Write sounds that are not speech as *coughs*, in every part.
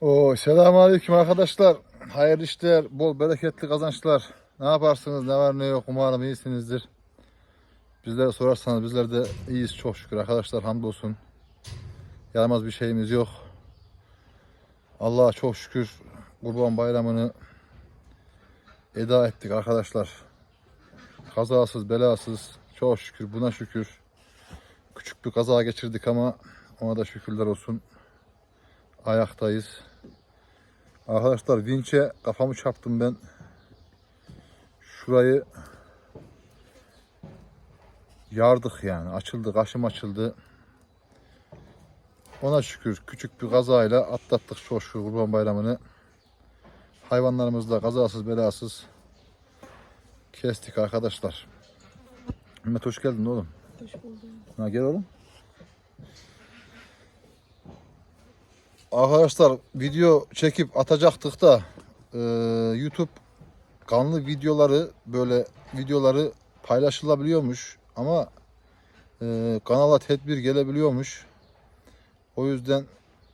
Oo, selamünaleyküm arkadaşlar. Hayırlı işler, bol bereketli kazançlar. Ne yaparsınız, ne var ne yok umarım iyisinizdir. Bizlere sorarsanız bizler de iyiyiz çok şükür arkadaşlar hamdolsun. Yaramaz bir şeyimiz yok. Allah'a çok şükür Kurban Bayramı'nı eda ettik arkadaşlar. Kazasız belasız çok şükür buna şükür. Küçük bir kaza geçirdik ama ona da şükürler olsun. Ayaktayız. Arkadaşlar vinçe kafamı çarptım ben. Şurayı yardık yani. Açıldı, kaşım açıldı. Ona şükür küçük bir kazayla atlattık çok şükür Kurban Bayramı'nı. Hayvanlarımızla kazasız belasız kestik arkadaşlar. Mehmet hoş geldin oğlum. Hoş buldum. Ha, gel oğlum. Arkadaşlar video çekip atacaktık da e, YouTube kanlı videoları böyle videoları paylaşılabiliyormuş ama e, kanala tedbir gelebiliyormuş. O yüzden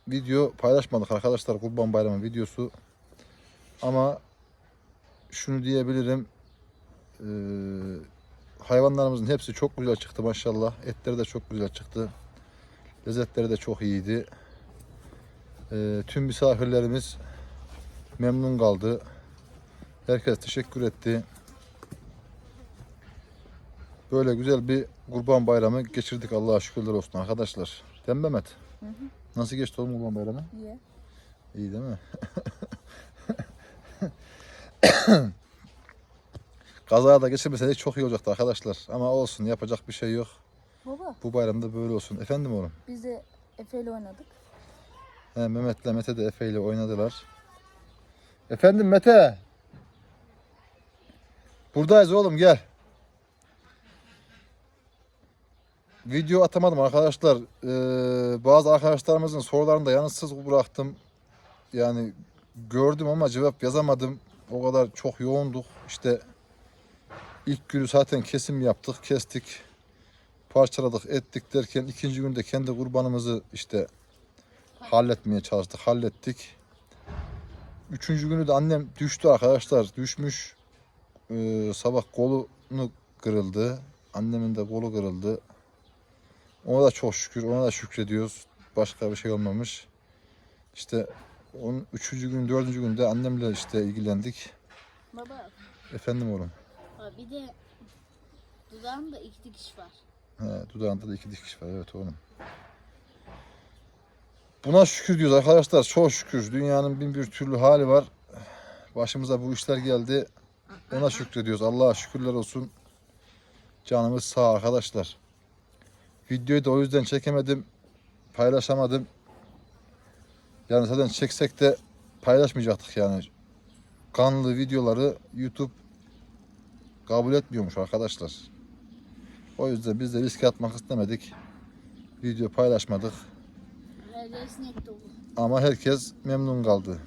video paylaşmadık arkadaşlar Kurban Bayramı videosu. Ama şunu diyebilirim. E, hayvanlarımızın hepsi çok güzel çıktı maşallah. Etleri de çok güzel çıktı. Lezzetleri de çok iyiydi. Ee, tüm misafirlerimiz memnun kaldı. Herkes teşekkür etti. Böyle güzel bir kurban bayramı geçirdik Allah'a şükürler olsun arkadaşlar. Değil mi Mehmet? Hı hı. Nasıl geçti oğlum kurban bayramı? İyi. İyi değil mi? *coughs* Kaza da geçirmeseydik çok iyi olacaktı arkadaşlar. Ama olsun yapacak bir şey yok. Baba Bu bayramda böyle olsun. Efendim oğlum? biz de Efe ile oynadık. He, Mehmet'le Mete de Efe ile oynadılar. Efendim Mete. Buradayız oğlum gel. Video atamadım arkadaşlar. Ee, bazı arkadaşlarımızın sorularını da yanıtsız bıraktım. Yani gördüm ama cevap yazamadım. O kadar çok yoğunduk. İşte ilk günü zaten kesim yaptık, kestik. Parçaladık, ettik derken ikinci günde kendi kurbanımızı işte halletmeye çalıştık, hallettik. Üçüncü günü de annem düştü arkadaşlar, düşmüş. Ee, sabah kolunu kırıldı. Annemin de kolu kırıldı. Ona da çok şükür, ona da şükrediyoruz. Başka bir şey olmamış. İşte onun üçüncü gün, dördüncü günde annemle işte ilgilendik. Baba, Efendim oğlum. ha bir de dudağımda iki dikiş var. He, dudağında da iki dikiş var. Evet oğlum. Buna şükür diyoruz arkadaşlar. Çok şükür. Dünyanın bin bir türlü hali var. Başımıza bu işler geldi. Ona şükrediyoruz. Allah'a şükürler olsun. Canımız sağ arkadaşlar. Videoyu da o yüzden çekemedim. Paylaşamadım. Yani zaten çeksek de paylaşmayacaktık yani. Kanlı videoları YouTube kabul etmiyormuş arkadaşlar. O yüzden biz de risk atmak istemedik. Video paylaşmadık. Dolu. Ama herkes memnun kaldı.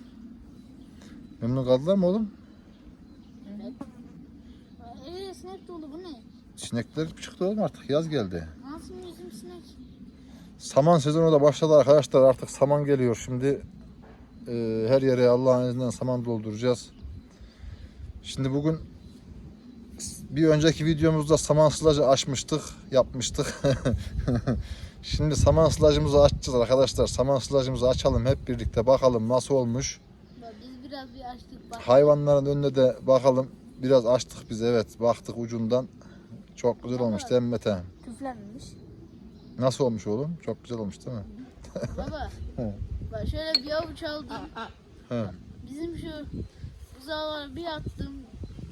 Memnun kaldılar mı oğlum? Evet. Yer sinek dolu bu ne? Sinekler çıktı oğlum artık yaz geldi. Nasıl bizim sinek? Saman sezonu da başladı arkadaşlar artık saman geliyor şimdi. e, her yere Allah'ın izniyle saman dolduracağız. Şimdi bugün bir önceki videomuzda saman sılacı açmıştık, yapmıştık. *laughs* Şimdi saman sılacımızı açacağız arkadaşlar. Saman sılacımızı açalım hep birlikte bakalım nasıl olmuş. Biz biraz bir açtık bak. Hayvanların önüne de bakalım. Biraz açtık biz evet. Baktık ucundan. Çok güzel olmuş değil mi Mete? Küflenmemiş. Nasıl olmuş oğlum? Çok güzel olmuş değil mi? Baba. *laughs* He. bak şöyle bir avuç aldım. He. Bizim şu buzağlara bir attım.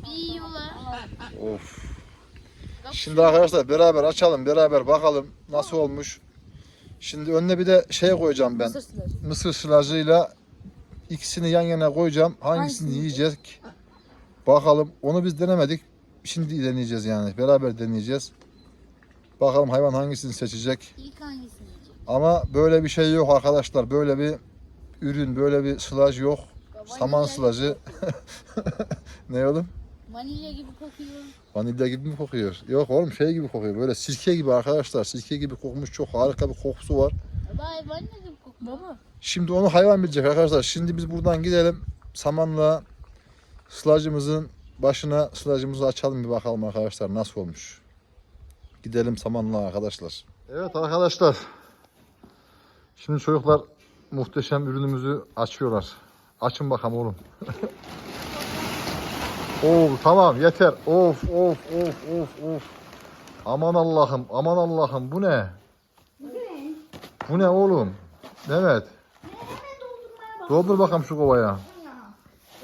Bir yiyorlar. Of. Şimdi arkadaşlar beraber açalım. Beraber bakalım nasıl olmuş. Şimdi önüne bir de şey koyacağım ben. Mısır silajı. Mısır ikisini yan yana koyacağım. Hangisini Hangisini yiyeceğiz? Bakalım. Onu biz denemedik. Şimdi deneyeceğiz yani. Beraber deneyeceğiz. Bakalım hayvan hangisini seçecek. ilk hangisini yiyecek? Ama böyle bir şey yok arkadaşlar. Böyle bir ürün, böyle bir sılaj yok. Bak, Saman vanilya- sılacı. *laughs* ne oğlum? Vanilya gibi kokuyor. Vanilya gibi mi kokuyor? Yok oğlum şey gibi kokuyor. Böyle sirke gibi arkadaşlar. Sirke gibi kokmuş çok harika bir kokusu var. Baba vanilya gibi kokuyor. Baba Şimdi onu hayvan bilecek arkadaşlar. Şimdi biz buradan gidelim. Samanla sılacımızın başına sılacımızı açalım bir bakalım arkadaşlar nasıl olmuş. Gidelim samanla arkadaşlar. Evet arkadaşlar. Şimdi çocuklar muhteşem ürünümüzü açıyorlar. Açın bakalım oğlum. *laughs* Oo tamam yeter. Of of of of of. Aman Allah'ım aman Allah'ım bu ne? Bu ne oğlum? Mehmet. Doldur bakalım şu kovaya.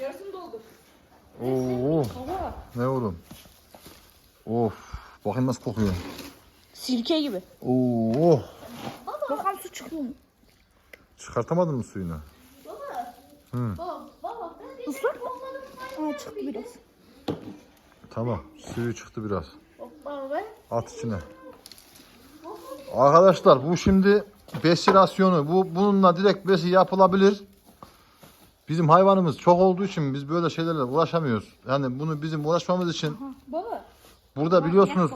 Yarısını doldur. Oo Baba. ne oğlum? Of bakayım nasıl kokuyor. Sirke gibi. Oo Bakalım su çıkıyor mu? çıkartamadın mı suyunu? Baba, baba ben de Islak mı? Aa çıktı biraz. Tamam suyu çıktı biraz. At içine. Arkadaşlar bu şimdi besi rasyonu. Bu bununla direkt besi yapılabilir. Bizim hayvanımız çok olduğu için biz böyle şeylerle uğraşamıyoruz. Yani bunu bizim uğraşmamız için Baba. burada biliyorsunuz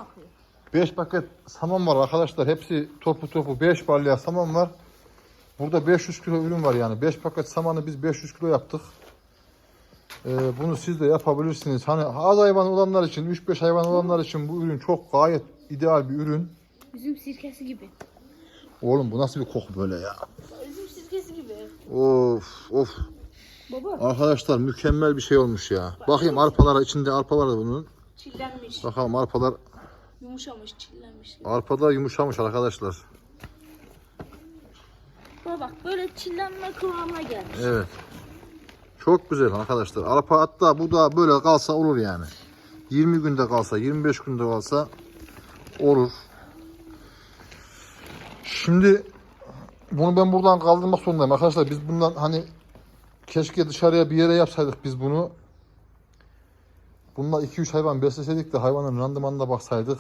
5 paket saman var arkadaşlar. Hepsi topu topu 5 balya saman var. Burada 500 kilo ürün var yani. 5 paket samanı biz 500 kilo yaptık. Ee, bunu siz de yapabilirsiniz. Hani az hayvan olanlar için, 3-5 hayvan olanlar için bu ürün çok gayet ideal bir ürün. Üzüm sirkesi gibi. Oğlum bu nasıl bir koku böyle ya? Üzüm sirkesi gibi. Of of. Baba. Arkadaşlar mükemmel bir şey olmuş ya. Bakayım arpalar içinde arpa var da bunun. Çillenmiş. Bakalım arpalar Yumuşamış, çillenmiş. arpada yumuşamış arkadaşlar. Baba bak böyle çillenme kıvamına gelmiş. Evet. Çok güzel arkadaşlar. Arpa hatta bu da böyle kalsa olur yani. 20 günde kalsa, 25 günde kalsa olur. Şimdi bunu ben buradan kaldırmak zorundayım arkadaşlar. Biz bundan hani keşke dışarıya bir yere yapsaydık biz bunu. Bununla 2-3 hayvan besleseydik de hayvanın randımanına baksaydık.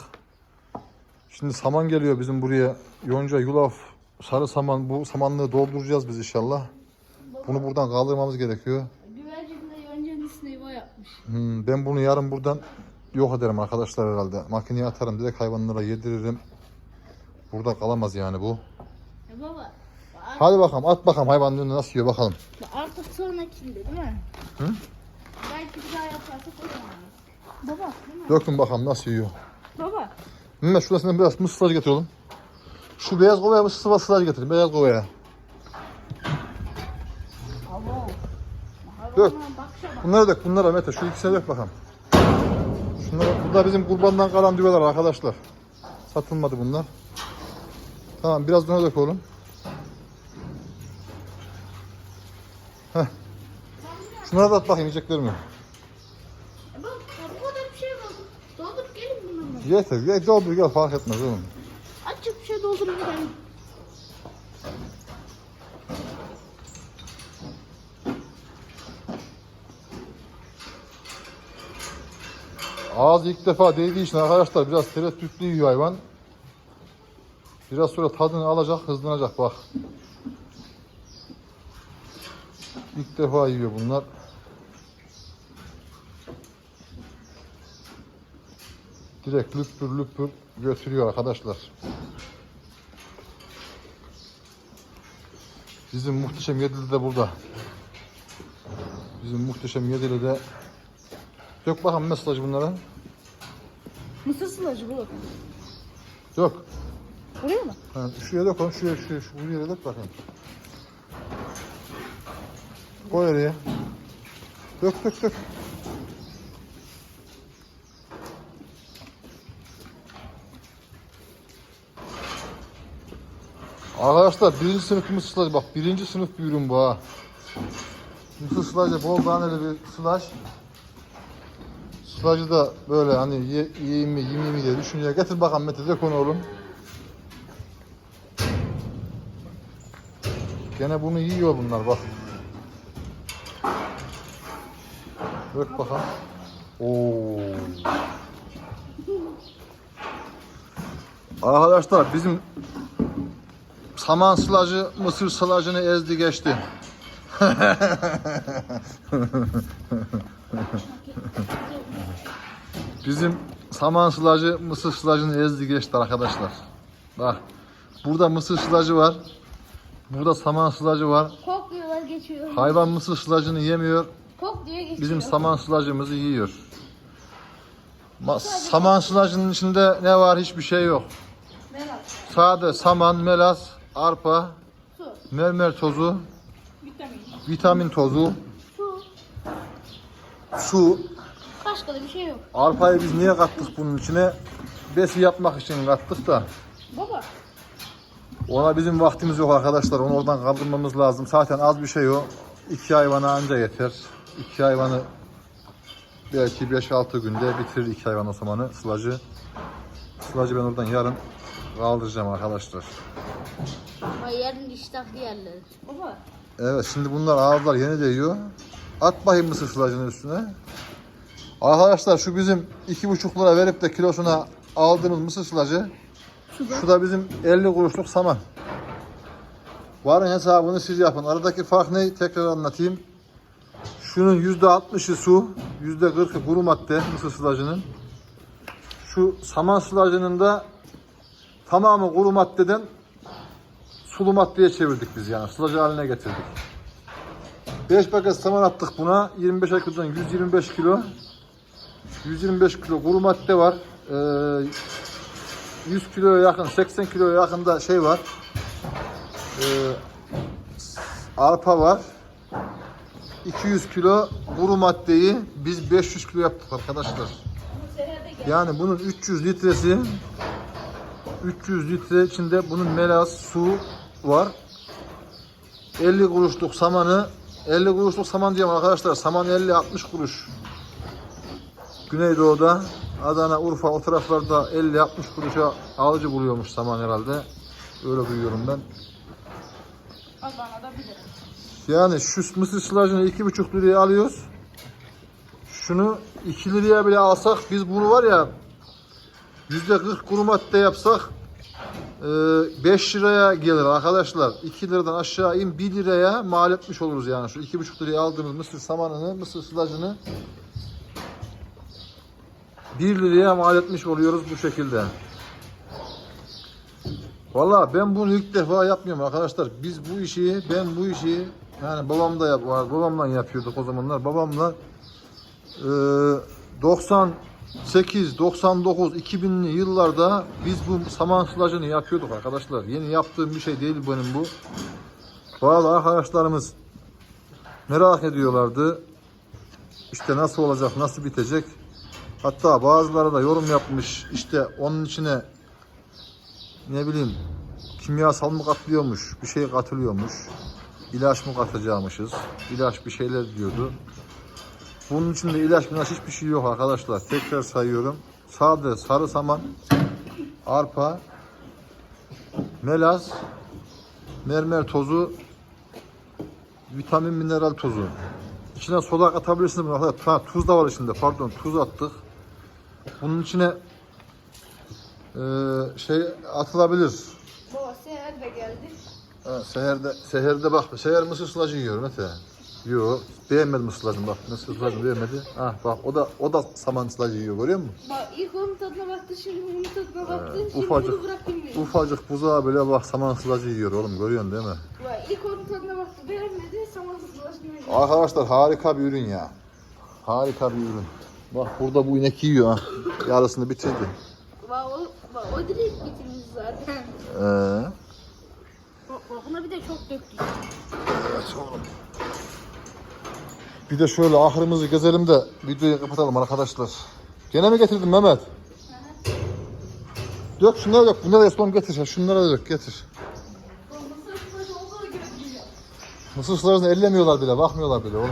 Şimdi saman geliyor bizim buraya. Yonca, yulaf, sarı saman. Bu samanlığı dolduracağız biz inşallah. Bunu buradan kaldırmamız gerekiyor. Güvercin de yoncanın üstüne yuva yapmış. Hmm, ben bunu yarın buradan yok ederim arkadaşlar herhalde. Makineye atarım direkt hayvanlara yediririm. Burada kalamaz yani bu. Ya baba bak, Hadi bakalım at bakalım hayvanın nasıl yiyor bakalım. bak artık sonrakinde değil mi? Hı? Belki bir daha yaparsak o zaman. Baba. Dökün bakalım nasıl yiyor. Baba. Mehmet şurasından biraz mısır getir oğlum. Şu beyaz kovaya mısır sıvı sılacı getir. Beyaz kovaya. Abo. Dök. Bunları dök bunlara Mete. Şu ikisine dök bakalım. Şunları, bunlar bizim kurbandan kalan düveler arkadaşlar. Satılmadı bunlar. Tamam biraz daha dök oğlum. Heh. Şunlara da at bakayım yiyecekler mi? Kadar bir şey. Yeter. Ye, doldur gel fark etmez oğlum. Açık bir şey doldurup gelin. Ağız ilk defa değdiği için arkadaşlar biraz tereddütlü yiyor hayvan. Biraz sonra tadını alacak, hızlanacak bak. İlk defa yiyor bunlar. Direkt lüpür lüpür götürüyor arkadaşlar. Bizim muhteşem yedili de burada. Bizim muhteşem yedili de Dök bakalım mesajı bunlara. Mısır sılacı bu. Dök. Buraya mı? Ha, şuraya dök oğlum. Şuraya, şuraya, şu yere dök bakayım. Koy oraya. Dök dök dök. Arkadaşlar birinci sınıf mısır sılacı bak birinci sınıf bir ürün bu ha. Mısır sılacı bol taneli bir sılaç. Sılacı da böyle hani ye, yiyeyim mi yemeyeyim mi diye düşünüyor. Getir bakalım Mete dök onu oğlum. Gene bunu yiyor bunlar bak. Dök bakalım. Oo. Arkadaşlar bizim saman sılacı mısır sılacını ezdi geçti. *laughs* bizim saman sılacı mısır sılacını ezdi geçti arkadaşlar. Bak burada mısır sılacı var. Burada saman sılacı var. Kokluyorlar geçiyor. Hayvan mısır sılacını yemiyor. Kok diye geçiyor. Bizim saman sılacımızı yiyor. Ma- saman sılacının içinde ne var? Hiçbir şey yok. Merak. Sade saman, melas, arpa, Su. mermer tozu, Vitamin. Vitamin tozu, Su. su. Başka da bir şey yok. Arpayı biz niye kattık bunun içine? Besi yapmak için kattık da. Baba. Ona bizim vaktimiz yok arkadaşlar. Onu oradan kaldırmamız lazım. Zaten az bir şey o. İki hayvana anca yeter. İki hayvanı belki 5-6 günde bitirir iki hayvan o zamanı sılacı. Sılacı ben oradan yarın kaldıracağım arkadaşlar. Ama yarın iştahlı yerler. Baba. Evet şimdi bunlar ağızlar yeni değiyor. At bakayım mısır sılacının üstüne. Arkadaşlar şu bizim iki buçuk lira verip de kilosuna aldığımız mısır sılacı. Şu da bizim 50 kuruşluk saman. Varın hesabını siz yapın. Aradaki fark ne? Tekrar anlatayım. Şunun %60'ı su, %40'ı kuru madde mısır sılacının. Şu saman sılacının da tamamı kuru maddeden sulu maddeye çevirdik biz yani. Sılacı haline getirdik. 5 paket saman attık buna. 25 kilodan 125 kilo. 125 kilo kuru madde var. Ee, 100 kiloya yakın, 80 kiloya yakın da şey var. Ee, arpa var. 200 kilo kuru maddeyi biz 500 kilo yaptık arkadaşlar. Yani bunun 300 litresi 300 litre içinde bunun melas, su var. 50 kuruşluk samanı 50 kuruşluk saman diyeyim arkadaşlar. Saman 50-60 kuruş. Güneydoğu'da Adana, Urfa o taraflarda 50-60 kuruşa alıcı buluyormuş saman herhalde. Öyle duyuyorum ben. Adana'da bilir. Yani şu mısır sılacını 2,5 liraya alıyoruz. Şunu 2 liraya bile alsak biz bunu var ya %40 kuru madde yapsak 5 liraya gelir arkadaşlar. 2 liradan aşağı in 1 liraya mal etmiş oluruz yani. Şu 2,5 liraya aldığımız mısır samanını, mısır sılacını 1 liraya mal etmiş oluyoruz bu şekilde. Valla ben bunu ilk defa yapmıyorum arkadaşlar. Biz bu işi, ben bu işi yani babam da yap, babamla yapıyorduk o zamanlar. Babamla e, 98, 99, 2000'li yıllarda biz bu saman sılacını yapıyorduk arkadaşlar. Yeni yaptığım bir şey değil benim bu. Bazı arkadaşlarımız merak ediyorlardı. İşte nasıl olacak, nasıl bitecek. Hatta bazıları da yorum yapmış. İşte onun içine ne bileyim kimyasal mı katılıyormuş, bir şey katılıyormuş. İlaç mı katacakmışız? İlaç bir şeyler diyordu. Bunun içinde ilaç ilaç hiçbir şey yok arkadaşlar. Tekrar sayıyorum. Sade sarı saman, arpa, melas, mermer tozu, vitamin mineral tozu. İçine soda arkadaşlar. Ha, tuz da var içinde. Pardon tuz attık. Bunun içine eee, şey atılabilir. Baba seher de geldi. Ha, seherde, seherde bak, seher mısır sılacı yiyor Mete. Yok, beğenmedi mısır sılacını bak, mısır sılacını beğenmedi. Ah bak, o da o da saman sılacı yiyor, görüyor musun? Bak ilk onun tadına baktı şimdi bunun tadına baktı. Şimdi ufacık. bunu diyor. Ufacık buzağa böyle bak saman sılacı yiyor oğlum, görüyorsun değil mi? Bak ilk onun tadına baktı beğenmedi. Samansız bulaşmıyor. Arkadaşlar harika bir ürün ya. Harika bir ürün. Bak burada bu inek yiyor ha. Yarısını bitirdi. Bak o, bak, o direkt bitirmiş zaten. Ee, Bak, bak buna bir de çok döktük. evet oğlum. Bir de şöyle ahırımızı gezelim de videoyu kapatalım arkadaşlar. Gene mi getirdin Mehmet? Dök şunları dök. Bunları da Esma'm getir. Şunları da dök getir. Mısır sularını ellemiyorlar bile. Bakmıyorlar bile oğlum.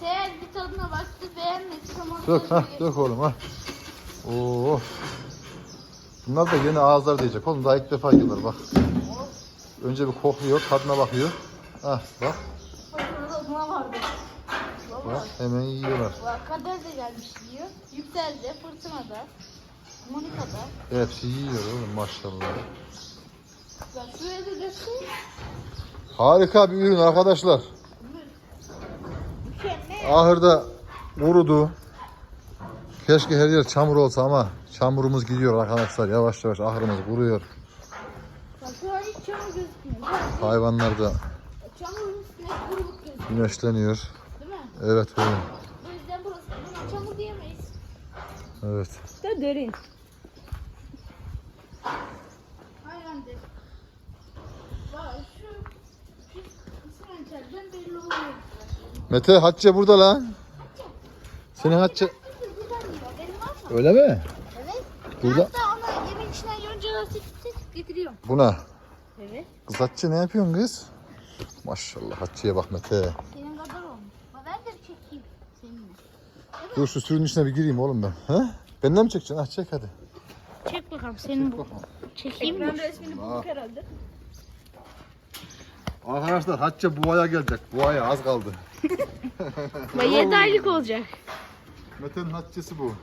Seher bir tadına baktı beğenmedi. Tamam. Dök ha dök oğlum ha. Oo. Bunlar da yeni ağızlar diyecek oğlum. Daha ilk defa yiyorlar bak. Önce bir kokluyor, tadına bakıyor. Ah bak. Bak hemen yiyorlar. Bak Kader de gelmiş diyor. Yükseldi, Fırtına'da, Monika'da. Hepsi yiyor oğlum maşallah. Bak şuraya da döksün. Harika bir ürün arkadaşlar. Ahırda kurudu. Keşke her yer çamur olsa ama çamurumuz gidiyor arkadaşlar. Yavaş yavaş ahırımız kuruyor. Hayvanlar da güneşleniyor. Evet oğlum. O yüzden burası buna çamur diyemeyiz. Evet. De derin. Hayvandır. Bak şu şu belli oluyor. Mete Hatice burada lan. Senin Hatice öyle mi? Evet. Burada Hatta ona yemin içinden seçip getiriyorum. buna. Evet. Kız Hatice ne yapıyorsun kız? Maşallah Hatice'ye bak Mete. Senin kadar olmuş. Bak ben de bir çekeyim seninle. Dur şu sürünün içine bir gireyim oğlum ben. He? Benden mi çekeceksin? Ah çek hadi. Çek bakalım senin bu. Çekeyim mi? Ekran resmini bulduk herhalde. Arkadaşlar Hatice buaya gelecek. Buaya az kaldı. *laughs* Ve 7 aylık olacak. Mete'nin Hatice'si bu.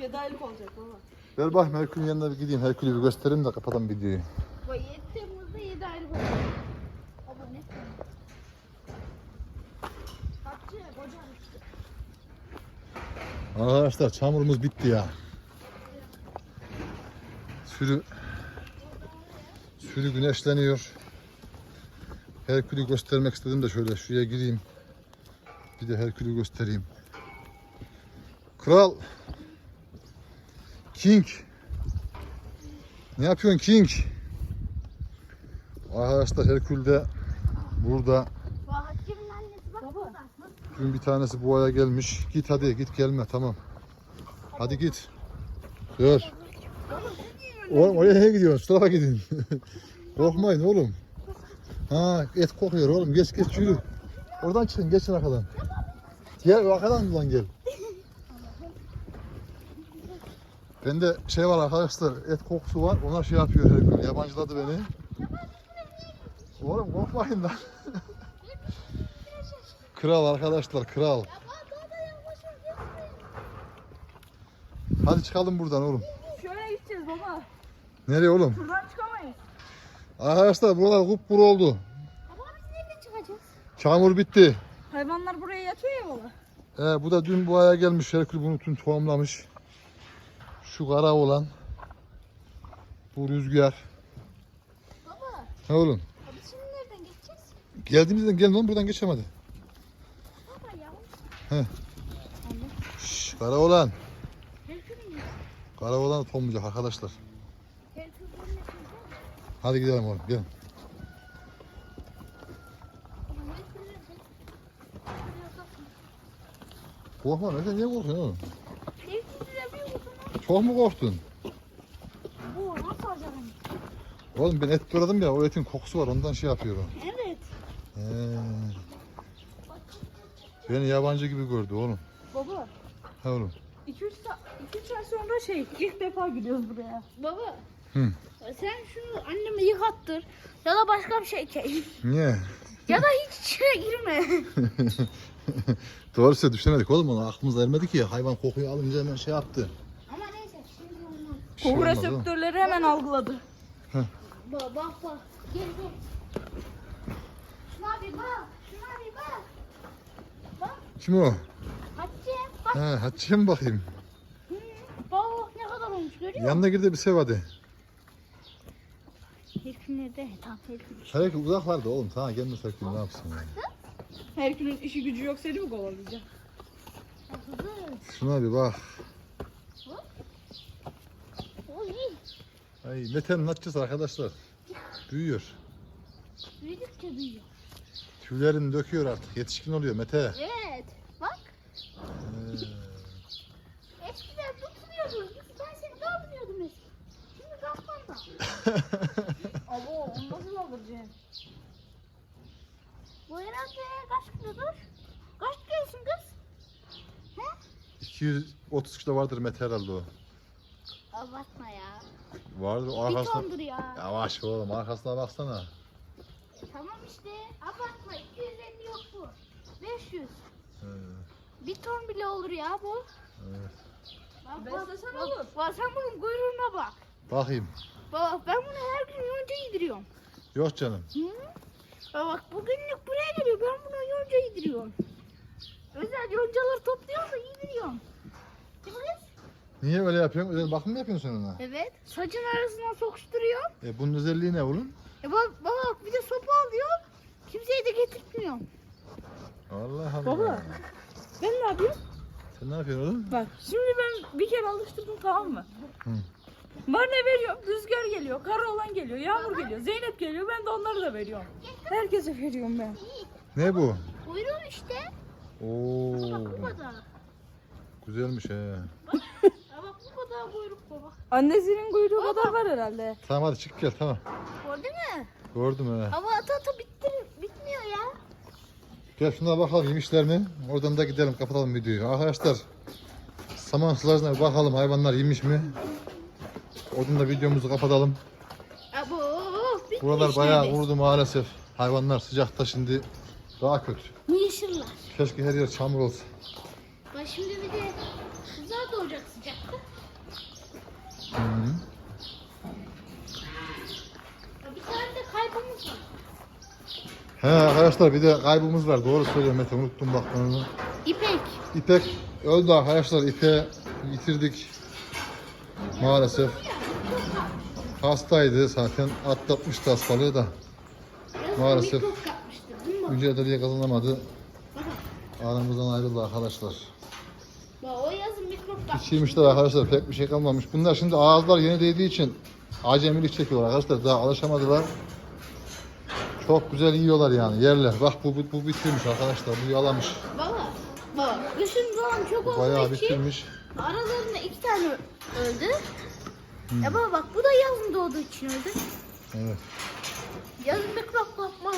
7 aylık olacak baba. Ver bakayım Herkül'ün yanına bir gideyim. Herkül'ü bir göstereyim de kapatalım videoyu. Ve 7 Temmuz'da 7 aylık olacak. Baba ne? Hatice kocan işte. Arkadaşlar çamurumuz bitti ya. Sürü sürü güneşleniyor. Herkül'ü göstermek istedim de şöyle şuraya gireyim. Bir de Herkül'ü göstereyim. Kral. King. Ne yapıyorsun King? Arkadaşlar Herkül de burada. Bu Hatice'nin annesi bak. Baba. Dün bir tanesi boğaya gelmiş. Git hadi git gelme tamam. Hadi git. Dur. Oğlum oraya gidiyorsun? Şu gidin. *laughs* Korkmayın oğlum. Ha et kokuyor oğlum. Geç geç yürü. Oradan çıkın geçin arkadan. Gel arkadan ulan gel. Bende şey var arkadaşlar et kokusu var. Ona şey yapıyor her gün. Yabancıladı beni. Oğlum korkmayın lan. Kral arkadaşlar kral. Hadi çıkalım buradan oğlum. Şöyle gideceğiz baba. Nereye oğlum? Buradan çıkamayız. Arkadaşlar buralar kupkuru oldu. Baba biz nereden çıkacağız? Çamur bitti. Hayvanlar buraya yatıyor ya baba. Ee, bu da dün bu aya gelmiş. Herkül bunu tüm tohumlamış. Şu kara olan. Bu rüzgar. Baba. Ne oğlum? Biz şimdi nereden geçeceğiz? Geldiğimizden gelin oğlum buradan geçemedi. Ya. Şş, kara olan. Kara olan tohumlayacak arkadaşlar. Hadi gidelim oğlum gelin. Korkma Mete niye korkuyorsun oğlum? Çok mu korktun? Bu nasıl acaba? Oğlum ben et gördüm ya o etin kokusu var ondan şey yapıyorum. Evet. He. Beni yabancı gibi gördü oğlum. Baba. He oğlum. 2-3 ay sonra şey ilk defa gidiyoruz buraya. Baba. Hı. Sen şunu anneme yıkattır. Ya da başka bir şey çek. Niye? ya da hiç içine girme. *laughs* Doğru söylüyor düşünemedik oğlum onu aklımız ermedi ki hayvan kokuyu alınca hemen şey yaptı. Ama neyse şimdi olmaz. Bir şey Koku olmaz oğlum. reseptörleri hemen algıladı. Bak bak bak. Gel gel. Şuna bir bak. Kim o? Hatice bak. He Hatice'ye mi bakayım? Hı, Bak ne kadar olmuş görüyor musun? Yanına gir de bir sev hadi. Tam herkül. Herkül uzaklarda oğlum sana gelmez Herkül ne yapsın ya. Herkül'ün işi gücü yok seni mi kovalayacak? Şuna bir bak. Ay Mete'nin Hatice'si arkadaşlar. Büyüyor. Büyüdükçe büyüyor. Tüylerini döküyor artık. Yetişkin oluyor Mete. Evet. Bak. Ee, Eskiden tutmuyordun. Ben seni kaldırıyordum eskiden. Şimdi kalkmam da. *laughs* Abo onu nasıl aldıracaksın? Bu herhalde kaç kilodur? Kaç kilosun kız? 230 kilo vardır Mete herhalde o. Abartma ya. Vardır o Bir arkasına. tondur ya. Yavaş oğlum arkasına baksana. Tamam işte. Abartma. 250 yok bu. 500. Ee, Bir ton bile olur ya bu. evet. Bak, Beslesen bak, olur. Bak, sen bunun kuyruğuna bak. Bakayım. Bak ben bunu her gün yonca yediriyorum. Yok canım. Hı? Bak, bak bugünlük buraya geliyor. Ben buna yonca yediriyorum. Özel yoncaları topluyorum da yediriyorum. Değil mi kız? Niye öyle yapıyorsun? Öyle bakım mı yapıyorsun sen ona? Evet. Saçın arasına sokuşturuyorum. E bunun özelliği ne oğlum? E bak, bak bir de sopa alıyor. Kimseye de getirtmiyor. Allah Allah. Baba. Ben ne yapıyorum? Sen ne yapıyorsun oğlum? Bak şimdi ben bir kere alıştırdım tamam mı? Hı. Marne veriyorum. Rüzgar geliyor. Kara olan geliyor. Yağmur geliyor. Zeynep geliyor. Ben de onları da veriyorum. Herkese veriyorum ben. Ne bu? Buyurun işte. Oo. Bu kadar. Güzelmiş he. Kadar kuyruk baba. Annesinin kuyruğu kadar var herhalde. Tamam hadi çık gel tamam. Gördün mü? Gördüm he. Hava ata ata bitti, bitmiyor ya. Gel şuna bakalım yemişler mi? Oradan da gidelim kapatalım videoyu. Arkadaşlar saman sularına bir bakalım hayvanlar yemiş mi? Oradan da videomuzu kapatalım. Abo bitmiş Buralar bayağı neredeyse. kurudu maalesef. Hayvanlar sıcakta şimdi daha kötü. Yaşırlar. Keşke her yer çamur olsa. Bak şimdi bir de kızlar doğacak sıcakta. Hı -hı. Ya Bir tane de kaybımız var. He arkadaşlar bir de kaybımız var. Doğru söylüyorum Mete unuttum bak ben onu. İpek. İpek öldü arkadaşlar. İpek'i yitirdik. Maalesef. Hastaydı zaten. Atlatmıştı hastalığı da. Maalesef. Mücadeleyi kazanamadı. Aramızdan ayrıldı arkadaşlar. O yazın mikrop kapmış. İçiymişler arkadaşlar pek bir şey kalmamış. Bunlar şimdi ağızlar yeni değdiği için acemilik çekiyorlar arkadaşlar. Daha alışamadılar. Çok güzel yiyorlar yani yerler. Bak bu, bu, bu bitirmiş arkadaşlar. Bu yalamış. Baba. Baba. Kışın doğan çok Bu bayağı olduğu için bitirmiş. aralarında iki tane öldü. Ya baba bak bu da yazın doğduğu için öldü. Evet. Yazın mikrop kapma.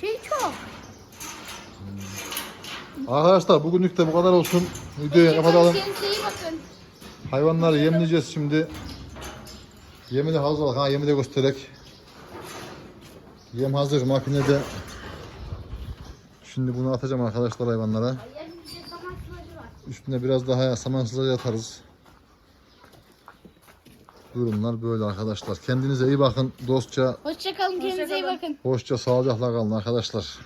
Şey çok. Arkadaşlar bugünlük de bu kadar olsun. Videoyu kapatalım. Kendinize iyi bakın. Hayvanları yemleyeceğiz şimdi. Yemi de hazır. Ha yemi de göstererek. Yem hazır makinede. Şimdi bunu atacağım arkadaşlar hayvanlara. Sılacı. Üstüne biraz daha samansızları yatarız. Durumlar böyle arkadaşlar. Kendinize iyi bakın. Dostça, Hoşçakalın kendinize iyi bakın. hoşça, sağlıcakla kalın arkadaşlar.